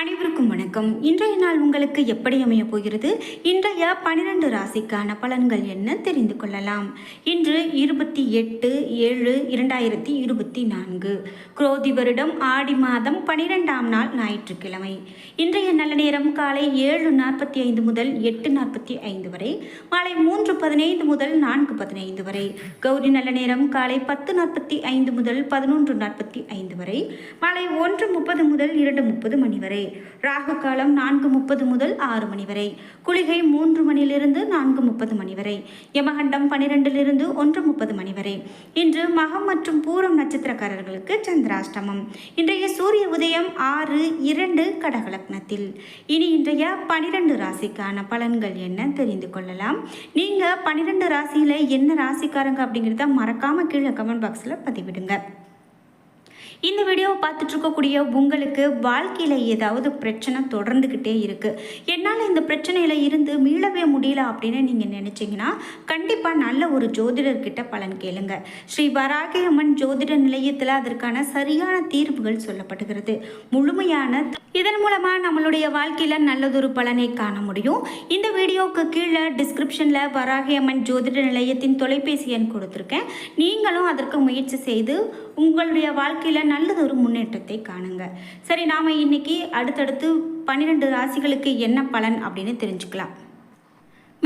அனைவருக்கும் வணக்கம். இன்றைய நாள் உங்களுக்கு எப்படி அமைய போகிறது? இன்றைய பனிரெண்டு ராசிக்கான பலன்கள் என்ன தெரிந்து கொள்ளலாம்? இன்று இருபத்தி எட்டு ஏழு இரண்டாயிரத்தி இருபத்தி நான்கு. குரோதி வருடம் ஆடி மாதம் பனிரெண்டாம் நாள் ஞாயிற்றுக்கிழமை. இன்றைய நல்ல நேரம் காலை ஏழு நாற்பத்தி ஐந்து முதல் எட்டு நாற்பத்தி ஐந்து வரை மாலை மூன்று பதினைந்து முதல் நான்கு பதினைந்து வரை கௌரி நல்ல நேரம் காலை பத்து நாற்பத்தி ஐந்து முதல் பதினொன்று நாற்பத்தி ஐந்து வரை மாலை ஒன்று முப்பது முதல் இரண்டு முப்பது மணி வரை ராகு காலம் நான்கு முப்பது முதல் ஆறு மணி வரை. குளிகை மூன்று மணியிலிருந்து நான்கு முப்பது மணி வரை. யமகண்டம் பனிரெண்டிலிருந்து ஒன்று முப்பது மணி வரை. இன்று மகம் மற்றும் பூரம் நட்சத்திரக்காரர்களுக்கு சந்திராஷ்டமம். இன்றைய சூரிய உதயம் ஆறு இரண்டு கடகலக்னத்தில். இனி இன்றைய பனிரெண்டு ராசிக்கான பலன்கள் என்ன தெரிந்து கொள்ளலாம். நீங்கள் பனிரெண்டு ராசியில் என்ன ராசிக்காரங்க அப்படிங்கிறத மறக்காமல் கீழே கமெண்ட் பாக்ஸில் பதிவிடுங்க. இந்த வீடியோவை பார்த்துட்ருக்கக்கூடிய உங்களுக்கு வாழ்க்கையில் ஏதாவது பிரச்சனை தொடர்ந்துக்கிட்டே இருக்குது என்னால் இந்த பிரச்சனையில் இருந்து மீளவே முடியல அப்படின்னு நீங்கள் நினச்சிங்கன்னா கண்டிப்பாக நல்ல ஒரு ஜோதிடர்கிட்ட பலன் கேளுங்க. ஸ்ரீ வராகி அம்மன் ஜோதிட நிலையத்தில் அதற்கான சரியான தீர்வுகள் சொல்லப்படுகிறது. முழுமையான இதன் மூலமாக நம்மளுடைய வாழ்க்கையில் நல்லதொரு பலனை காண முடியும். இந்த வீடியோவுக்கு கீழே டிஸ்கிரிப்ஷனில் வராகி அம்மன் ஜோதிட நிலையத்தின் தொலைபேசி எண் கொடுத்துருக்கேன். நீங்களும் அதற்கு முயற்சி செய்து உங்களுடைய வாழ்க்கையில் நல்லதொரு முன்னேற்றத்தை காணுங்க. சரி நாம் இன்னைக்கு அடுத்தடுத்து பன்னிரெண்டு ராசிகளுக்கு என்ன பலன் அப்படின்னு தெரிஞ்சுக்கலாம்.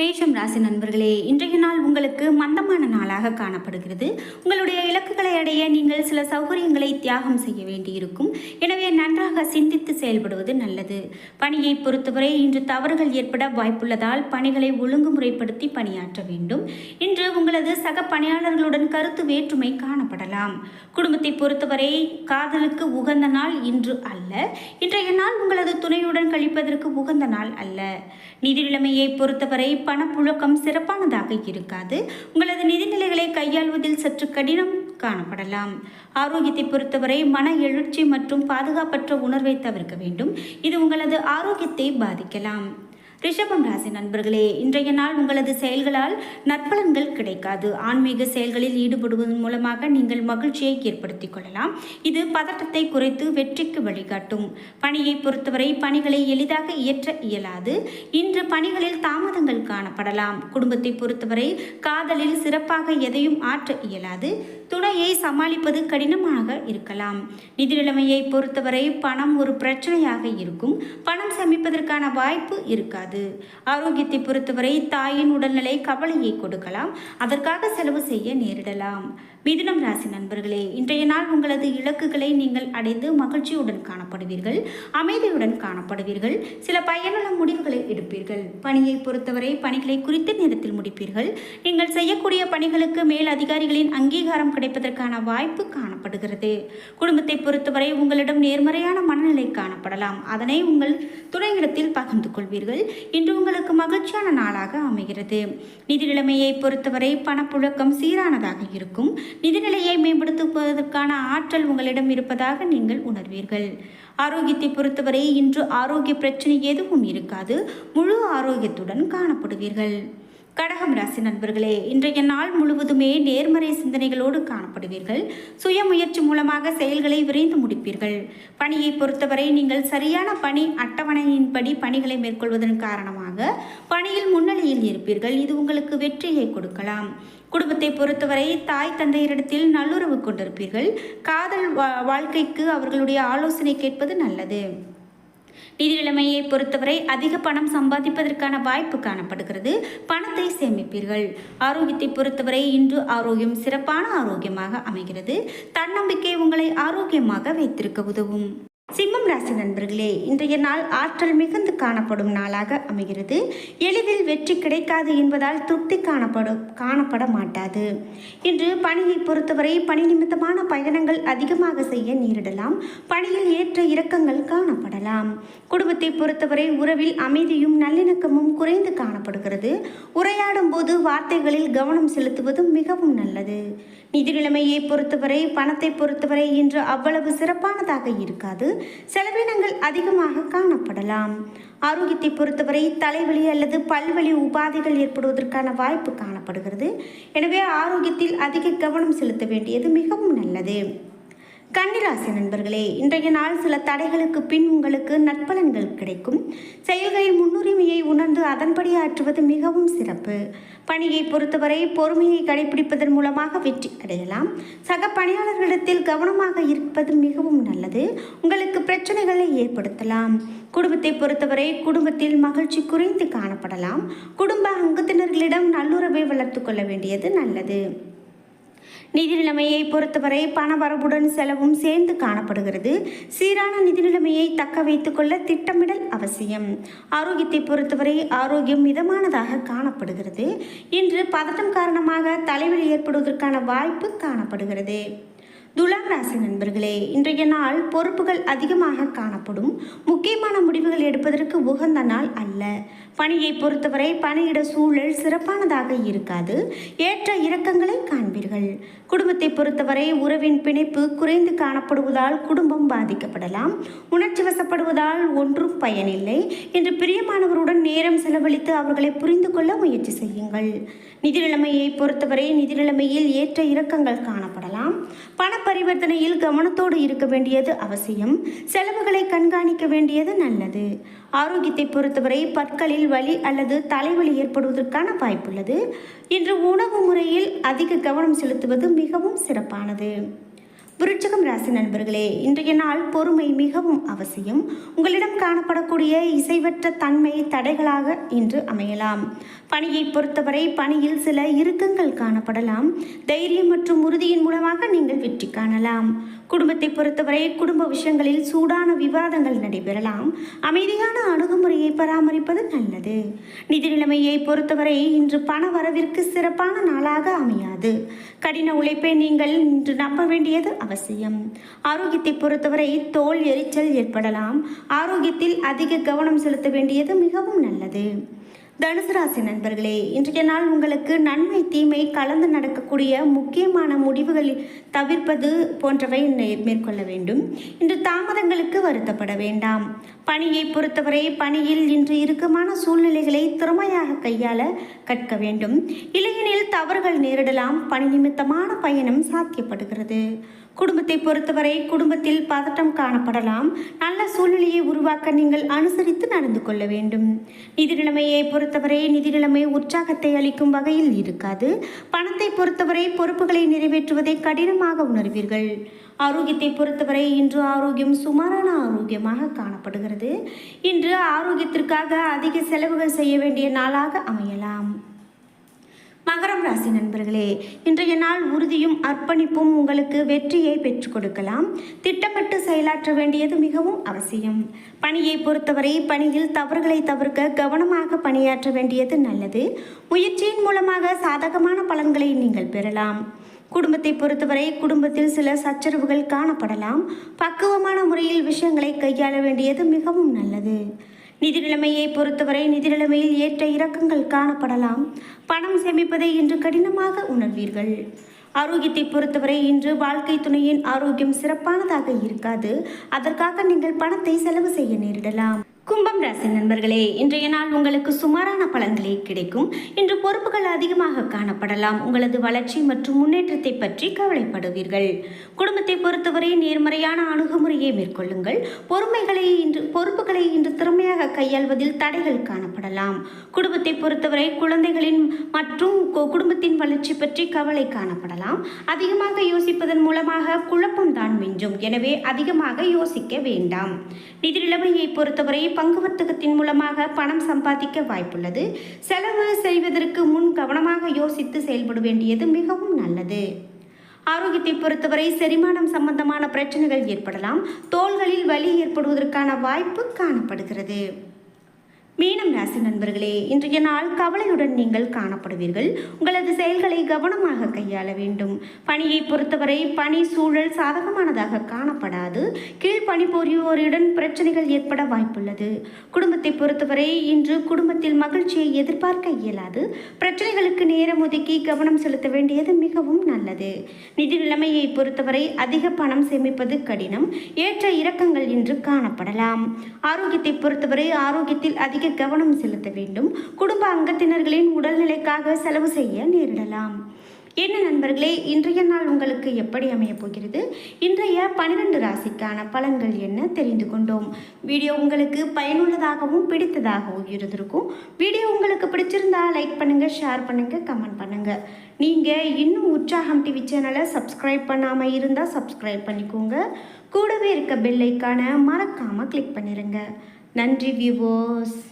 மேஷம் ராசி நண்பர்களே இன்றைய நாள் உங்களுக்கு மந்தமான நாளாக காணப்படுகிறது. உங்களுடைய இலக்குகளை அடைய நீங்கள் சில சௌகரியங்களை தியாகம் செய்ய வேண்டியிருக்கும். எனவே நன்றாக சிந்தித்து செயல்படுவது நல்லது. பணியை பொறுத்தவரை இன்று தவறுகள் ஏற்பட வாய்ப்புள்ளதால் பணிகளை ஒழுங்குமுறைப்படுத்தி பணியாற்ற வேண்டும். இன்று உங்களது சக பணியாளர்களுடன் கருத்து வேற்றுமை காணப்படலாம். குடும்பத்தை பொறுத்தவரை காதலுக்கு உகந்த நாள் இன்று அல்ல. இன்றைய நாள் உங்களது துணையுடன் கழிப்பதற்கு உகந்த நாள் அல்ல. நிதி நிலைமையை பொறுத்தவரை பணப்புழக்கம் சிறப்பானதாக இருக்காது. உங்களது நிதிநிலைகளை கையாள்வதில் சற்று கடினம் காணப்படலாம். ஆரோக்கியத்தை பொறுத்தவரை மன எழுச்சி மற்றும் பாதுகாப்பற்ற உணர்வை தவிர்க்க வேண்டும். இது உங்களது ஆரோக்கியத்தை பாதிக்கலாம். ரிஷபம் ராசி நண்பர்களே இன்றைய நாள் உங்களது செயல்களால் நற்பலன்கள் கிடைக்காது. ஆன்மீக செயல்களில் ஈடுபடுவதன் மூலமாக நீங்கள் மகிழ்ச்சியை ஏற்படுத்திக் கொள்ளலாம். இது பதட்டத்தை குறைத்து வெற்றிக்கு வழிகாட்டும். பணியை பொறுத்தவரை பணிகளை எளிதாக இயற்ற இயலாது. இன்று பணிகளில் தாமதங்கள் காணப்படலாம். குடும்பத்தை பொறுத்தவரை காதலில் சிறப்பாக எதையும் ஆற்ற இயலாது. துணையை சமாளிப்பது கடினமாக இருக்கலாம். நிதி நிலைமையை பொறுத்தவரை பணம் ஒரு பிரச்சனையாக இருக்கும். பணம் சமிப்பதற்கான வாய்ப்பு இருக்காது. ஆரோக்கியத்தை பொறுத்தவரை தாயின் உடல்நிலை கவலையை கொடுக்கலாம். அதற்காக செலவு செய்ய நேரிடலாம். மிதுனம் ராசி நண்பர்களே இன்றைய நாள் உங்களது இலக்குகளை நீங்கள் அடைந்து மகிழ்ச்சியுடன் காணப்படுவீர்கள். அமைதியுடன் காணப்படுவீர்கள். சில பயனுள்ள முடிவுகளை எடுப்பீர்கள். பணியை பொறுத்தவரை பணிகளை குறித்த நேரத்தில் முடிப்பீர்கள். நீங்கள் செய்யக்கூடிய பணிகளுக்கு மேல் அதிகாரிகளின் அங்கீகாரம் கிடைப்பதற்கான வாய்ப்பு காணப்படுகிறது. குடும்பத்தை பொறுத்தவரை உங்களிடம் நேர்மறையான மனநிலை காணப்படலாம். அதனை உங்கள் துணையிடத்தில் பகிர்ந்து கொள்வீர்கள். இன்று உங்களுக்கு மகிழ்ச்சியான நாளாக அமைகிறது. நிதி நிலைமையை பொறுத்தவரை பணப்புழக்கம் சீரானதாக இருக்கும். நிதிநிலையை மேம்படுத்துவதற்கான ஆற்றல் உங்களிடம் இருப்பதாக நீங்கள் உணர்வீர்கள். ஆரோக்கியத்தை பொறுத்தவரை இன்று ஆரோக்கிய பிரச்சனை எதுவும் இருக்காது. முழு ஆரோக்கியத்துடன் காணப்படுவீர்கள். கடகம் ராசி நண்பர்களே இன்றைய நாள் முழுவதுமே நேர்மறை சிந்தனைகளோடு காணப்படுவீர்கள். சுய முயற்சி மூலமாக செயல்களை விரைந்து முடிப்பீர்கள். பணியை பொறுத்தவரை நீங்கள் சரியான பணி அட்டவணையின்படி பணிகளை மேற்கொள்வதன் காரணமாக பணியில் முன்னிலையில் இருப்பீர்கள். இது உங்களுக்கு வெற்றியை கொடுக்கலாம். குடும்பத்தை பொறுத்தவரை தாய் தந்தையரிடத்தில் நல்லுறவு கொண்டிருப்பீர்கள். காதல் வாழ்க்கைக்கு அவர்களுடைய ஆலோசனை கேட்பது நல்லது. நிதி நிலைமையை பொறுத்தவரை அதிக பணம் சம்பாதிப்பதற்கான வாய்ப்பு காணப்படுகிறது. பணத்தை சேமிப்பீர்கள். ஆரோக்கியத்தை பொறுத்தவரை இன்று ஆரோக்கியம் சிறப்பான ஆரோக்கியமாக அமைகிறது. தன்னம்பிக்கை உங்களை ஆரோக்கியமாக வைத்திருக்க உதவும். சிம்மம் ராசி நண்பர்களே இன்றைய நாள் ஆற்றல் மிகுந்து காணப்படும் நாளாக அமைகிறது. எளிதில் வெற்றி கிடைக்காது என்பதால் திருப்தி காணப்படும் காணப்பட மாட்டாது. இன்று பணியை பொறுத்தவரை பணி நிமித்தமான பயணங்கள் அதிகமாக செய்ய நேரிடலாம். பணியில் ஏற்ற இறக்கங்கள் காணப்படலாம். குடும்பத்தை பொறுத்தவரை உறவில் அமைதியும் நல்லிணக்கமும் குறைந்து காணப்படுகிறது. உரையாடும் போது வார்த்தைகளில் கவனம் செலுத்துவது மிகவும் நல்லது. நிதி நிலைமையை பொறுத்தவரை பணத்தை பொறுத்தவரை இன்று அவ்வளவு சிறப்பானதாக இருக்காது. செலவினங்கள் அதிகமாக காணப்படலாம். ஆரோக்கியத்தை பொறுத்தவரை தலைவலி அல்லது பல்வலி உபாதைகள் ஏற்படுவதற்கான வாய்ப்பு காணப்படுகிறது. எனவே ஆரோக்கியத்தில் அதிக கவனம் செலுத்த வேண்டியது மிகவும் நல்லது. கன்னிராசி நண்பர்களே இன்றைய நாள் சில தடைகளுக்கு பின் உங்களுக்கு நற்பலன்கள் கிடைக்கும். செயல்களில் முன்னுரிமையை உணர்ந்து அதன்படி ஆற்றுவது மிகவும் சிறப்பு. பணியை பொறுத்தவரை பொறுமையை கடைபிடிப்பதன் மூலமாக வெற்றி அடையலாம். சக பணியாளர்களிடத்தில் கவனமாக இருப்பது மிகவும் நல்லது. உங்களுக்கு பிரச்சனைகளை ஏற்படுத்தலாம். குடும்பத்தை பொறுத்தவரை குடும்பத்தில் மகிழ்ச்சி குறைந்து காணப்படலாம். குடும்ப அங்கத்தினர்களிடம் நல்லுறவை வளர்த்து கொள்ள வேண்டியது நல்லது. நிதி நிலைமையை பொறுத்தவரை பண வரவுடன் செலவும் சேர்ந்து காணப்படுகிறது. சீரான நிதி நிலைமையை தக்க வைத்துக் கொள்ள திட்டமிடல் அவசியம். ஆரோக்கியத்தை பொறுத்தவரை ஆரோக்கியம் மிதமானதாக காணப்படுகிறது. இன்று பதட்டம் காரணமாக தலைவலி ஏற்படுவதற்கான வாய்ப்பு காணப்படுகிறது. துலாம் ராசி நண்பர்களே இன்றைய நாள் பொறுப்புகள் அதிகமாக காணப்படும். முக்கியமான முடிவுகள் எடுப்பதற்கு உகந்த நாள் அல்ல. பணியை பொறுத்தவரை பணியிட சூழல் சிறப்பானதாக இருக்காது. ஏற்ற இறக்கங்களை காண்பீர்கள். குடும்பத்தை பொறுத்தவரை உறவின் பிணைப்பு குறைந்து காணப்படுவதால் குடும்பம் பாதிக்கப்படலாம். உணர்ச்சி வசப்படுவதால் ஒன்றும் பயனில்லை. என்று பிரியமானவருடன் நேரம் செலவழித்து அவர்களை புரிந்து கொள்ள முயற்சி செய்யுங்கள். நிதி நிலைமையை பொறுத்தவரை நிதி நிலைமையில் ஏற்ற இறக்கங்கள் செய்யலாம் பண பரிவர்த்தனையில் கவனத்தோடு இருக்க வேண்டியது அவசியம். செலவுகளை கண்காணிக்க வேண்டியது நல்லது. ஆரோக்கியத்தை பொறுத்தவரை பற்களில் வலி அல்லது தலைவலி ஏற்படுவதற்கான வாய்ப்புள்ளது. இன்று உணவு முறையில் அதிக கவனம் செலுத்துவது மிகவும் சிறப்பானது. விருச்சகம் ராசி நண்பர்களே இன்றைய நாள் பொறுமை மிகவும் அவசியம். உங்களிடம் காணப்படக்கூடிய இசைவற்ற தன்மை தடைகளாக இன்று அமையலாம். பணியை பொறுத்தவரை பணியில் சில இறுக்கங்கள் காணப்படலாம். தைரியம் மற்றும் உறுதியின் மூலமாக நீங்கள் வெற்றி காணலாம். குடும்பத்தை பொறுத்தவரை குடும்ப விஷயங்களில் சூடான விவாதங்கள் நடைபெறலாம். அமைதியான அணுகுமுறையை பராமரிப்பது நல்லது. நிதி நிலைமையை பொறுத்தவரை இன்று பண வரவிற்கு சிறப்பான நாளாக அமையாது. கடின உழைப்பை நீங்கள் இன்று நம்ப வேண்டியது அவசியம். ஆரோக்கியத்தை பொறுத்தவரை தோல் எரிச்சல் ஏற்படலாம். ஆரோக்கியத்தில் அதிக கவனம் செலுத்த வேண்டியது மிகவும் நல்லது. தனுசு ராசி நண்பர்களே இன்றைய நாள் உங்களுக்கு நன்மை தீமை கலந்து நடக்கக்கூடிய முக்கியமான முடிவுகளில் தவிர்ப்பது போன்றவை மேற்கொள்ள வேண்டும். இன்று தாமதங்களுக்கு வருத்தப்பட வேண்டாம். பணியை பொறுத்தவரை பணியில் இன்று இறுக்கமான சூழ்நிலைகளை திறமையாக கையாள கற்க வேண்டும். இல்லையெனில் தவறுகள் நேரிடலாம். பணி நிமித்தமான பயணம் சாத்தியப்படுகிறது. குடும்பத்தை பொறுத்தவரை குடும்பத்தில் பதட்டம் காணப்படலாம். நல்ல சூழ்நிலையை உருவாக்க நீங்கள் அனுசரித்து நடந்து கொள்ள வேண்டும். நிதி நிலைமையை பொறுத்தவரை நிதி நிலைமை உற்சாகத்தை அளிக்கும் வகையில் இருக்காது. பணத்தை பொறுத்தவரை பொறுப்புகளை நிறைவேற்றுவதை கடினமாக உணர்வீர்கள். ஆரோக்கியத்தை பொறுத்தவரை இன்று ஆரோக்கியம் சுமாரான ஆரோக்கியமாக காணப்படுகிறது. இன்று ஆரோக்கியத்திற்காக அதிக செலவுகள் செய்ய வேண்டிய நாளாக அமையலாம். மகரம் ராசி நண்பர்களே இன்றைய நாள் உறுதியும் அர்ப்பணிப்பும் உங்களுக்கு வெற்றியை பெற்றுக் கொடுக்கலாம். திட்டமிட்டு செயலாற்ற வேண்டியது மிகவும் அவசியம். பணியை பொறுத்தவரை பணியில் தவறுகளை தவிர்க்க கவனமாக பணியாற்ற வேண்டியது நல்லது. முயற்சியின் மூலமாக சாதகமான பலன்களை நீங்கள் பெறலாம். குடும்பத்தை பொறுத்தவரை குடும்பத்தில் சில சச்சரவுகள் காணப்படலாம். பக்குவமான முறையில் விஷயங்களை கையாள வேண்டியது மிகவும் நல்லது. நிதி நிலைமையை பொறுத்தவரை நிதி நிலைமையில் ஏற்ற இறக்கங்கள் காணப்படலாம். பணம் சேமிப்பதை இன்று கடினமாக உணர்வீர்கள். ஆரோக்கியத்தை பொறுத்தவரை இன்று வாழ்க்கை துணையின் ஆரோக்கியம் சிறப்பானதாக இருக்காது. அதற்காக நீங்கள் பணத்தை செலவு செய்ய நேரிடலாம். கும்பம் ராசி நண்பர்களே இன்றைய நாள் உங்களுக்கு சுமாரான பலன்களே கிடைக்கும். இன்று பொறுப்புகள் அதிகமாக காணப்படலாம். உங்களது வளர்ச்சி மற்றும் முன்னேற்றத்தை பற்றி கவலைப்படுவீர்கள். குடும்பத்தை பொறுத்தவரை நேர்மறையான அணுகுமுறையை மேற்கொள்ளுங்கள். பொறுமைகளை இன்று பொறுப்புகளை இன்று திறமையாக கையாள்வதில் தடைகள் காணப்படலாம். குடும்பத்தை பொறுத்தவரை குழந்தைகளின் மற்றும் கு- குடும்பத்தின் வளர்ச்சி பற்றி கவலை காணப்படலாம். அதிகமாக யோசிப்பதன் மூலமாக குழப்பம் தான் மிஞ்சும். எனவே அதிகமாக யோசிக்க வேண்டாம். நிதி நிலைமையை பொறுத்தவரை பங்கு வர்த்தகத்தின் மூலமாக பணம் சம்பாதிக்க வாய்ப்புள்ளது. செலவு செய்வதற்கு முன் கவனமாக யோசித்து செயல்பட வேண்டியது மிகவும் நல்லது. ஆரோக்கியத்தை பொறுத்தவரை செரிமானம் சம்பந்தமான பிரச்சனைகள் ஏற்படலாம். தோள்களில் வலி ஏற்படுவதற்கான வாய்ப்பு காணப்படுகிறது. மீனம் ராசி நண்பர்களே இன்றைய நாள் கவலையுடன் நீங்கள் காணப்படுவீர்கள். உங்களது செயல்களை கவனமாக கையாள வேண்டும். பணியை பொறுத்தவரை பணி சூழல் சாதகமானதாக காணப்படாது. கீழ் பணிபுரிவோரிடம் பிரச்சனைகள் ஏற்பட வாய்ப்புள்ளது. குடும்பத்தை பொறுத்தவரை இன்று குடும்பத்தில் மகிழ்ச்சியை எதிர்பார்க்க இயலாது. பிரச்சனைகளுக்கு நேரம் ஒதுக்கி கவனம் செலுத்த வேண்டியது மிகவும் நல்லது. நிதி நிலைமையை பொறுத்தவரை அதிக பணம் சேமிப்பது கடினம். ஏற்ற இறக்கங்கள் இன்று காணப்படலாம். ஆரோக்கியத்தை பொறுத்தவரை ஆரோக்கியத்தில் அதிக கவனம் செலுத்த வேண்டும். குடும்ப அங்கத்தினர்களின் உடல்நிலைக்காக செலவு செய்ய நேரிடலாம். என்ன நண்பர்களே இன்றைய நாள் உங்களுக்கு எப்படி அமையப் போகிறது? இன்றைய பனிரெண்டு ராசிக்கான பலன்கள் என்ன தெரிந்து கொண்டோம். வீடியோ உங்களுக்கு பயனுள்ளதாகவும் பிடித்ததாகவும் இருந்திருக்கும். வீடியோ உங்களுக்கு பிடிச்சிருந்தா லைக் பண்ணுங்க ஷேர் பண்ணுங்க கமெண்ட் பண்ணுங்க. நீங்க இன்னும் உற்சாகம் டிவி சேனலை சப்ஸ்கிரைப் பண்ணாம இருந்தா சப்ஸ்கிரைப் பண்ணிக்கோங்க. கூடவே இருக்க பெல்லைக்கான மறக்காமல் மறக்காம கிளிக் பண்ணிருங்க. நன்றி வியூவர்ஸ்